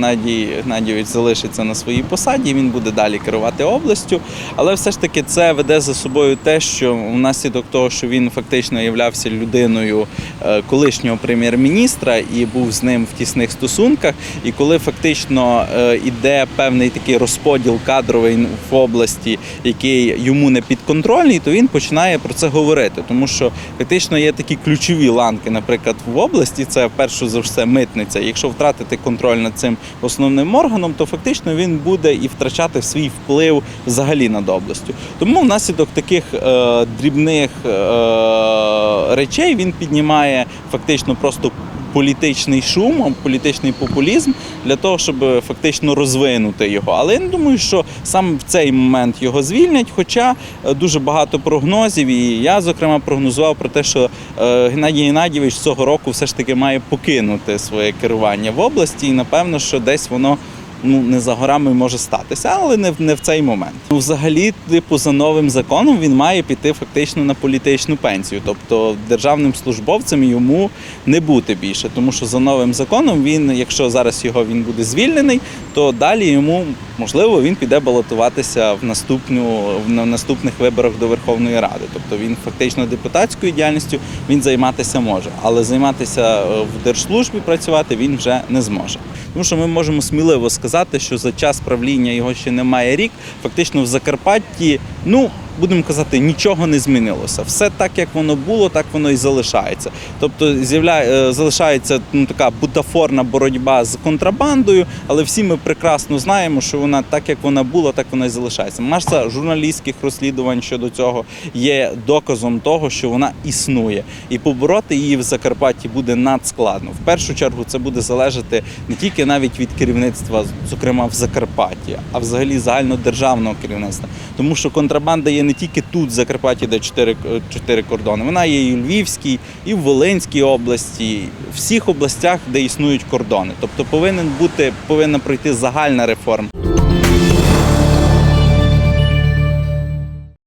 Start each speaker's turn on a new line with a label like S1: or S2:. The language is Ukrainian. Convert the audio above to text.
S1: Геннадій Геннадійович залишиться на своїй посаді, він буде далі керувати областю. Але все ж таки це веде за собою те, що внаслідок того, що він фактично являвся людиною е, колишнього прем'єр-міністра і був з ним в тісних стосунках. І коли фактично е, іде певний такий розподіл кадровий в області, який йому не підконтрольний, то він починає про це говорити. Тому що фактично є такі ключові ланки, наприклад, в області. Це першу за все митниця. Якщо втратити контроль над цим основним органом, то фактично він буде і втрачати свій вплив взагалі над областю. Тому внаслідок таких е, дрібних е, речей він піднімає фактично просто. Політичний шум, політичний популізм для того, щоб фактично розвинути його. Але я не думаю, що саме в цей момент його звільнять. Хоча е, дуже багато прогнозів, і я зокрема прогнозував про те, що е, Геннадій Геннадійович цього року все ж таки має покинути своє керування в області, і напевно, що десь воно. Ну, не за горами може статися, але не, в- не в цей момент. Ну, взагалі, типу, за новим законом він має піти фактично на політичну пенсію. Тобто державним службовцем йому не бути більше. Тому що за новим законом він, якщо зараз його він буде звільнений, то далі йому можливо він піде балотуватися в наступну в на- наступних виборах до Верховної Ради. Тобто він фактично депутатською діяльністю він займатися може, але займатися е, в держслужбі працювати він вже не зможе. Тому що ми можемо сміливо сказати, що за час правління його ще немає рік. Фактично в Закарпатті, ну будемо казати, нічого не змінилося. Все так, як воно було, так воно і залишається. Тобто з'являє, е, залишається ну, така бутафорна боротьба з контрабандою, але всі ми прекрасно знаємо, що вона так, як вона була, так вона і залишається. Маса журналістських розслідувань щодо цього є доказом того, що вона існує, і побороти її в Закарпатті буде надскладно. В першу чергу це буде залежати не тільки навіть від керівництва, зокрема в Закарпатті, а взагалі загальнодержавного керівництва. Тому що контрабанда є не тільки тут, в Закарпатті, де чотири кордони. Вона є і у Львівській, і в Волинській області, в всіх областях, де існують кордони. Тобто повинен бути повинна пройти загальна реформа.